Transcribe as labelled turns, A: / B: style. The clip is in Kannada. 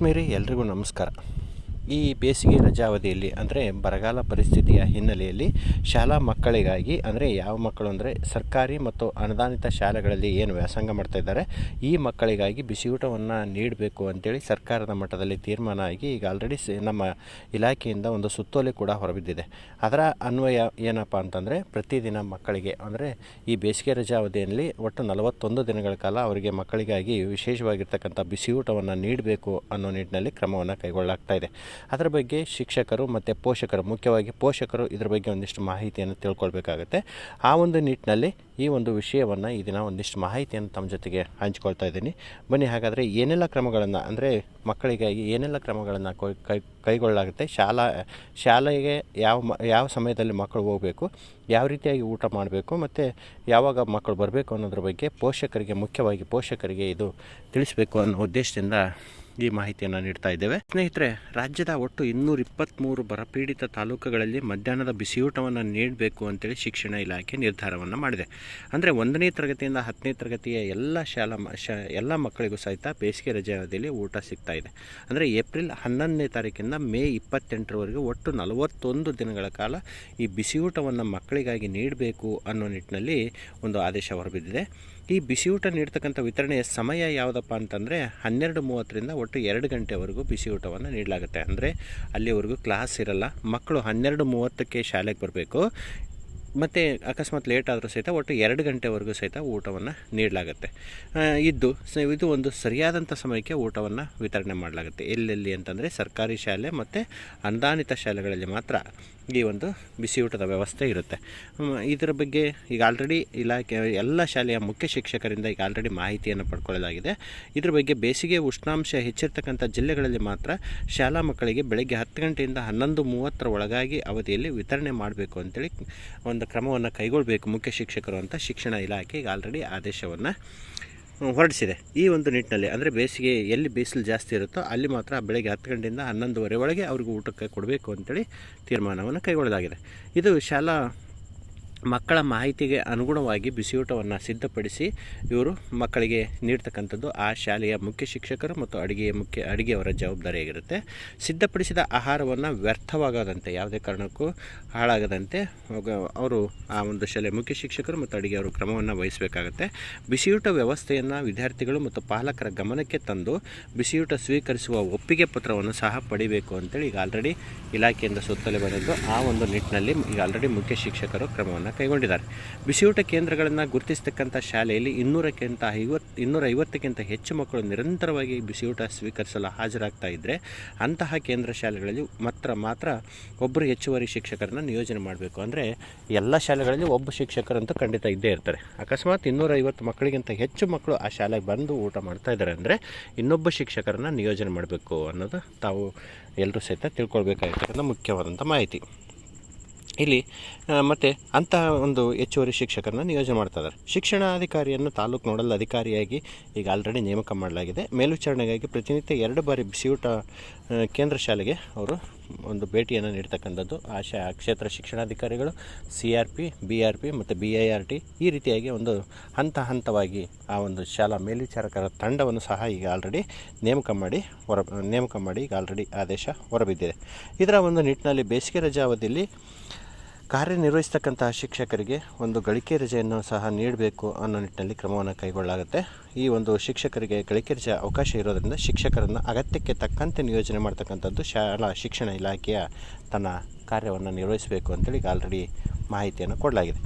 A: ಆತ್ಮೀಯರೇ ಎಲ್ರಿಗೂ ನಮಸ್ಕಾರ. ಈ ಬೇಸಿಗೆ ರಜಾವಧಿಯಲ್ಲಿ, ಅಂದರೆ ಬರಗಾಲ ಪರಿಸ್ಥಿತಿಯ ಹಿನ್ನೆಲೆಯಲ್ಲಿ ಶಾಲಾ ಮಕ್ಕಳಿಗಾಗಿ, ಅಂದರೆ ಯಾವ ಮಕ್ಕಳು ಅಂದರೆ ಸರ್ಕಾರಿ ಮತ್ತು ಅನುದಾನಿತ ಶಾಲೆಗಳಲ್ಲಿ ಏನು ವ್ಯಾಸಂಗ ಮಾಡ್ತಾ ಇದ್ದಾರೆ, ಈ ಮಕ್ಕಳಿಗಾಗಿ ಬಿಸಿಯೂಟವನ್ನು ನೀಡಬೇಕು ಅಂತೇಳಿ ಸರ್ಕಾರದ ಮಟ್ಟದಲ್ಲಿ ತೀರ್ಮಾನ ಆಗಿ ಈಗ ಆಲ್ರೆಡಿ ನಮ್ಮ ಇಲಾಖೆಯಿಂದ ಒಂದು ಸುತ್ತೋಲೆ ಕೂಡ ಹೊರಬಿದ್ದಿದೆ. ಅದರ ಅನ್ವಯ ಏನಪ್ಪ ಅಂತಂದರೆ ಪ್ರತಿದಿನ ಮಕ್ಕಳಿಗೆ, ಅಂದರೆ ಈ ಬೇಸಿಗೆ ರಜಾವಧಿಯಲ್ಲಿ ಒಟ್ಟು ನಲವತ್ತೊಂದು ದಿನಗಳ ಕಾಲ ಅವರಿಗೆ ಮಕ್ಕಳಿಗಾಗಿ ವಿಶೇಷವಾಗಿರ್ತಕ್ಕಂಥ ಬಿಸಿಯೂಟವನ್ನು ನೀಡಬೇಕು ಅನ್ನೋ ನಿಟ್ಟಿನಲ್ಲಿ ಕ್ರಮವನ್ನು ಕೈಗೊಳ್ಳಲಾಗ್ತಾ ಇದೆ. ಅದರ ಬಗ್ಗೆ ಶಿಕ್ಷಕರು ಮತ್ತು ಪೋಷಕರು, ಮುಖ್ಯವಾಗಿ ಪೋಷಕರು ಇದ್ರ ಬಗ್ಗೆ ಒಂದಿಷ್ಟು ಮಾಹಿತಿಯನ್ನು ತಿಳ್ಕೊಳ್ಬೇಕಾಗತ್ತೆ. ಆ ಒಂದು ನಿಟ್ಟಿನಲ್ಲಿ ಈ ಒಂದು ವಿಷಯವನ್ನು ಈ ದಿನ ಒಂದಿಷ್ಟು ಮಾಹಿತಿಯನ್ನು ತಮ್ಮ ಜೊತೆಗೆ ಹಂಚ್ಕೊಳ್ತಾ ಇದ್ದೀನಿ. ಬನ್ನಿ, ಹಾಗಾದರೆ ಏನೆಲ್ಲ ಕ್ರಮಗಳನ್ನು, ಅಂದರೆ ಮಕ್ಕಳಿಗಾಗಿ ಏನೆಲ್ಲ ಕ್ರಮಗಳನ್ನು ಕೈ ಕೈಗೊಳ್ಳಲಾಗುತ್ತೆ? ಶಾಲಾ, ಶಾಲೆಗೆ ಯಾವ ಯಾವ ಸಮಯದಲ್ಲಿ ಮಕ್ಕಳು ಹೋಗಬೇಕು? ಯಾವ ರೀತಿಯಾಗಿ ಊಟ ಮಾಡಬೇಕು? ಮತ್ತು ಯಾವಾಗ ಮಕ್ಕಳು ಬರಬೇಕು ಅನ್ನೋದ್ರ ಬಗ್ಗೆ ಪೋಷಕರಿಗೆ, ಮುಖ್ಯವಾಗಿ ಪೋಷಕರಿಗೆ ಇದು ತಿಳಿಸಬೇಕು ಅನ್ನೋ ಉದ್ದೇಶದಿಂದ ಈ ಮಾಹಿತಿಯನ್ನು ನೀಡ್ತಾ ಇದ್ದೇವೆ. ಸ್ನೇಹಿತರೆ, ರಾಜ್ಯದ ಒಟ್ಟು ಇನ್ನೂರ ಇಪ್ಪತ್ತ್ಮೂರು ಬರಪೀಡಿತ ತಾಲೂಕುಗಳಲ್ಲಿ ಮಧ್ಯಾಹ್ನದ ಬಿಸಿಯೂಟವನ್ನು ನೀಡಬೇಕು ಅಂತೇಳಿ ಶಿಕ್ಷಣ ಇಲಾಖೆ ನಿರ್ಧಾರವನ್ನು ಮಾಡಿದೆ. ಅಂದರೆ ಒಂದನೇ ತರಗತಿಯಿಂದ ಹತ್ತನೇ ತರಗತಿಯ ಎಲ್ಲ ಶಾಲಾ ಎಲ್ಲ ಮಕ್ಕಳಿಗೂ ಸಹಿತ ಬೇಸಿಗೆ ರಜೆ ಅವಧಿಯಲ್ಲಿ ಊಟ ಸಿಗ್ತಾ ಇದೆ. ಅಂದರೆ ಏಪ್ರಿಲ್ ಹನ್ನೊಂದನೇ ತಾರೀಕಿಂದ ಮೇ ಇಪ್ಪತ್ತೆಂಟರವರೆಗೆ ಒಟ್ಟು ನಲವತ್ತೊಂದು ದಿನಗಳ ಕಾಲ ಈ ಬಿಸಿಯೂಟವನ್ನು ಮಕ್ಕಳಿಗಾಗಿ ನೀಡಬೇಕು ಅನ್ನೋ ನಿಟ್ಟಿನಲ್ಲಿ ಒಂದು ಆದೇಶ ಹೊರಬಿದ್ದಿದೆ. ಈ ಬಿಸಿಯೂಟ ನೀಡ್ತಕ್ಕಂಥ ವಿತರಣೆಯ ಸಮಯ ಯಾವುದಪ್ಪ ಅಂತಂದರೆ ಹನ್ನೆರಡು ಮೂವತ್ತರಿಂದ ಒಟ್ಟು ಎರಡು ಗಂಟೆವರೆಗೂ ಬಿಸಿಯೂಟವನ್ನು ನೀಡಲಾಗುತ್ತೆ. ಅಂದರೆ ಅಲ್ಲಿವರೆಗೂ ಕ್ಲಾಸ್ ಇರಲ್ಲ, ಮಕ್ಕಳು ಹನ್ನೆರಡು ಮೂವತ್ತಕ್ಕೆ ಶಾಲೆಗೆ ಬರಬೇಕು. ಮತ್ತು ಅಕಸ್ಮಾತ್ ಲೇಟ್ ಆದರೂ ಸಹಿತ ಒಟ್ಟು ಎರಡು ಗಂಟೆವರೆಗೂ ಸಹಿತ ಊಟವನ್ನು ನೀಡಲಾಗುತ್ತೆ. ಇದ್ದು ಇದು ಒಂದು ಸರಿಯಾದಂಥ ಸಮಯಕ್ಕೆ ಊಟವನ್ನು ವಿತರಣೆ ಮಾಡಲಾಗುತ್ತೆ. ಎಲ್ಲೆಲ್ಲಿ ಅಂತಂದರೆ ಸರ್ಕಾರಿ ಶಾಲೆ ಮತ್ತು ಅನುದಾನಿತ ಶಾಲೆಗಳಲ್ಲಿ ಮಾತ್ರ. ಈ ಒಂದು ಬಿಸಿಯೂಟದ ವ್ಯವಸ್ಥೆ ಇರುತ್ತೆ. ಇದರ ಬಗ್ಗೆ ಈಗ ಆಲ್ರೆಡಿ ಇಲಾಖೆ ಎಲ್ಲ ಶಾಲೆಯ ಮುಖ್ಯ ಶಿಕ್ಷಕರಿಂದ ಈಗ ಆಲ್ರೆಡಿ ಮಾಹಿತಿಯನ್ನು ಪಡ್ಕೊಳ್ಳಲಾಗಿದೆ. ಇದರ ಬಗ್ಗೆ ಬೇಸಿಗೆ ಉಷ್ಣಾಂಶ ಹೆಚ್ಚಿರ್ತಕ್ಕಂಥ ಜಿಲ್ಲೆಗಳಲ್ಲಿ ಮಾತ್ರ ಶಾಲಾ ಮಕ್ಕಳಿಗೆ ಬೆಳಗ್ಗೆ ಹತ್ತು ಗಂಟೆಯಿಂದ ಹನ್ನೊಂದು ಮೂವತ್ತರ ಒಳಗಾಗಿ ಅವಧಿಯಲ್ಲಿ ವಿತರಣೆ ಮಾಡಬೇಕು ಅಂತೇಳಿ ಒಂದು ಕ್ರಮವನ್ನು ಕೈಗೊಳ್ಳಬೇಕು ಮುಖ್ಯ ಶಿಕ್ಷಕರು ಅಂತ ಶಿಕ್ಷಣ ಇಲಾಖೆ ಈಗ ಆಲ್ರೆಡಿ ಆದೇಶವನ್ನು ಹೊರಡಿಸಿದೆ. ಈ ಒಂದು ನಿಟ್ಟಿನಲ್ಲಿ, ಅಂದರೆ ಬೇಸಿಗೆ ಎಲ್ಲಿ ಬಿಸಿಲು ಜಾಸ್ತಿ ಇರುತ್ತೋ ಅಲ್ಲಿ ಮಾತ್ರ ಬೆಳಗ್ಗೆ ಹತ್ತು ಗಂಟೆಯಿಂದ ಹನ್ನೊಂದುವರೆ ಒಳಗೆ ಅವ್ರಿಗೆ ಊಟಕ್ಕೆ ಕೊಡಬೇಕು ಅಂತೇಳಿ ತೀರ್ಮಾನವನ್ನು ಕೈಗೊಳ್ಳಲಾಗಿದೆ. ಇದು ಶಾಲಾ ಮಕ್ಕಳ ಮಾಹಿತಿಗೆ ಅನುಗುಣವಾಗಿ ಬಿಸಿಯೂಟವನ್ನು ಸಿದ್ಧಪಡಿಸಿ ಇವರು ಮಕ್ಕಳಿಗೆ ನೀಡ್ತಕ್ಕಂಥದ್ದು ಆ ಶಾಲೆಯ ಮುಖ್ಯ ಶಿಕ್ಷಕರು ಮತ್ತು ಅಡುಗೆಯ ಮುಖ್ಯ ಅಡುಗೆಯವರ ಜವಾಬ್ದಾರಿಯಾಗಿರುತ್ತೆ. ಸಿದ್ಧಪಡಿಸಿದ ಆಹಾರವನ್ನು ವ್ಯರ್ಥವಾಗದಂತೆ, ಯಾವುದೇ ಕಾರಣಕ್ಕೂ ಹಾಳಾಗದಂತೆ ಅವರು ಆ ಒಂದು ಶಾಲೆಯ ಮುಖ್ಯ ಶಿಕ್ಷಕರು ಮತ್ತು ಅಡುಗೆಯವರು ಕ್ರಮವನ್ನು ವಹಿಸಬೇಕಾಗುತ್ತೆ. ಬಿಸಿಯೂಟ ವ್ಯವಸ್ಥೆಯನ್ನು ವಿದ್ಯಾರ್ಥಿಗಳು ಮತ್ತು ಪಾಲಕರ ಗಮನಕ್ಕೆ ತಂದು ಬಿಸಿಯೂಟ ಸ್ವೀಕರಿಸುವ ಒಪ್ಪಿಗೆ ಪತ್ರವನ್ನು ಸಹ ಪಡಿಬೇಕು ಅಂತೇಳಿ ಈಗ ಆಲ್ರೆಡಿ ಇಲಾಖೆಯಿಂದ ಸುತ್ತಲೇ ಬಂದಿದ್ದು. ಆ ಒಂದು ನಿಟ್ಟಿನಲ್ಲಿ ಈಗ ಆಲ್ರೆಡಿ ಮುಖ್ಯ ಶಿಕ್ಷಕರು ಕ್ರಮವನ್ನು ಕೈಗೊಂಡಿದ್ದಾರೆ. ಬಿಸಿಯೂಟ ಕೇಂದ್ರಗಳನ್ನು ಗುರುತಿಸತಕ್ಕಂಥ ಶಾಲೆಯಲ್ಲಿ ಇನ್ನೂರಕ್ಕಿಂತ ಐವತ್ತು ಇನ್ನೂರ ಐವತ್ತಕ್ಕಿಂತ ಹೆಚ್ಚು ಮಕ್ಕಳು ನಿರಂತರವಾಗಿ ಬಿಸಿಯೂಟ ಸ್ವೀಕರಿಸಲು ಹಾಜರಾಗ್ತಾ ಇದ್ದರೆ ಅಂತಹ ಕೇಂದ್ರ ಶಾಲೆಗಳಲ್ಲಿ ಮಾತ್ರ ಮಾತ್ರ ಒಬ್ಬರು ಹೆಚ್ಚುವರಿ ಶಿಕ್ಷಕರನ್ನು ನಿಯೋಜನೆ ಮಾಡಬೇಕು. ಅಂದರೆ ಎಲ್ಲ ಶಾಲೆಗಳಲ್ಲಿ ಒಬ್ಬ ಶಿಕ್ಷಕರಂತೂ ಖಂಡಿತ ಇದ್ದೇ ಇರ್ತಾರೆ. ಅಕಸ್ಮಾತ್ ಇನ್ನೂರ ಐವತ್ತು ಮಕ್ಕಳಿಗಿಂತ ಹೆಚ್ಚು ಮಕ್ಕಳು ಆ ಶಾಲೆಗೆ ಬಂದು ಊಟ ಮಾಡ್ತಾ ಇದ್ದಾರೆ ಅಂದರೆ ಇನ್ನೊಬ್ಬ ಶಿಕ್ಷಕರನ್ನು ನಿಯೋಜನೆ ಮಾಡಬೇಕು ಅನ್ನೋದು ತಾವು ಎಲ್ಲರೂ ಸಹಿತ ತಿಳ್ಕೊಳ್ಬೇಕಾಗಿರ್ತಕ್ಕಂಥ ಮುಖ್ಯವಾದಂಥ ಮಾಹಿತಿ. ಇಲ್ಲಿ ಮತ್ತು ಅಂತಹ ಒಂದು ಹೆಚ್ಚುವರಿ ಶಿಕ್ಷಕರನ್ನ ನಿಯೋಜನೆ ಮಾಡ್ತಾ ಇದ್ದಾರೆ. ಶಿಕ್ಷಣಾಧಿಕಾರಿಯನ್ನು ತಾಲೂಕು ನೋಡಲ್ ಅಧಿಕಾರಿಯಾಗಿ ಈಗ ಆಲ್ರೆಡಿ ನೇಮಕ ಮಾಡಲಾಗಿದೆ. ಮೇಲ್ವಿಚಾರಣೆಗಾಗಿ ಪ್ರತಿನಿತ್ಯ ಎರಡು ಬಾರಿ ಬಿಸಿಯೂಟ ಕೇಂದ್ರ ಶಾಲೆಗೆ ಅವರು ಒಂದು ಭೇಟಿಯನ್ನು ನೀಡ್ತಕ್ಕಂಥದ್ದು. ಆ ಶಾ ಕ್ಷೇತ್ರ ಶಿಕ್ಷಣಾಧಿಕಾರಿಗಳು C R P B R P ಮತ್ತು ಬಿ ಐ ಆರ್ ಟಿ ಈ ರೀತಿಯಾಗಿ ಒಂದು ಹಂತ ಹಂತವಾಗಿ ಆ ಒಂದು ಶಾಲಾ ಮೇಲ್ವಿಚಾರಕರ ತಂಡವನ್ನು ಸಹ ಈಗ ಆಲ್ರೆಡಿ ನೇಮಕ ಮಾಡಿ ಹೊರ, ನೇಮಕ ಮಾಡಿ ಈಗ ಆಲ್ರೆಡಿ ಆದೇಶ ಹೊರಬಿದ್ದಿದೆ. ಇದರ ಒಂದು ನಿಟ್ಟಿನಲ್ಲಿ ಬೇಸಿಗೆ ರಜಾ ಅವಧಿಯಲ್ಲಿ ಕಾರ್ಯನಿರ್ವಹಿಸ್ತಕ್ಕಂತಹ ಶಿಕ್ಷಕರಿಗೆ ಒಂದು ಗಳಿಕೆ ರಜೆಯನ್ನು ಸಹ ನೀಡಬೇಕು ಅನ್ನೋ ನಿಟ್ಟಿನಲ್ಲಿ ಕ್ರಮವನ್ನು ಕೈಗೊಳ್ಳಲಾಗುತ್ತೆ. ಈ ಒಂದು ಶಿಕ್ಷಕರಿಗೆ ಗಳಿಕೆ ರಜೆ ಅವಕಾಶ ಇರೋದರಿಂದ ಶಿಕ್ಷಕರನ್ನು ಅಗತ್ಯಕ್ಕೆ ತಕ್ಕಂತೆ ನಿಯೋಜನೆ ಮಾಡ್ತಕ್ಕಂಥದ್ದು ಶಾಲಾ ಶಿಕ್ಷಣ ಇಲಾಖೆಯ ತನ್ನ ಕಾರ್ಯವನ್ನು ನಿರ್ವಹಿಸಬೇಕು ಅಂತೇಳಿ ಆಲ್ರೆಡಿ ಮಾಹಿತಿಯನ್ನು ಕೊಡಲಾಗಿದೆ.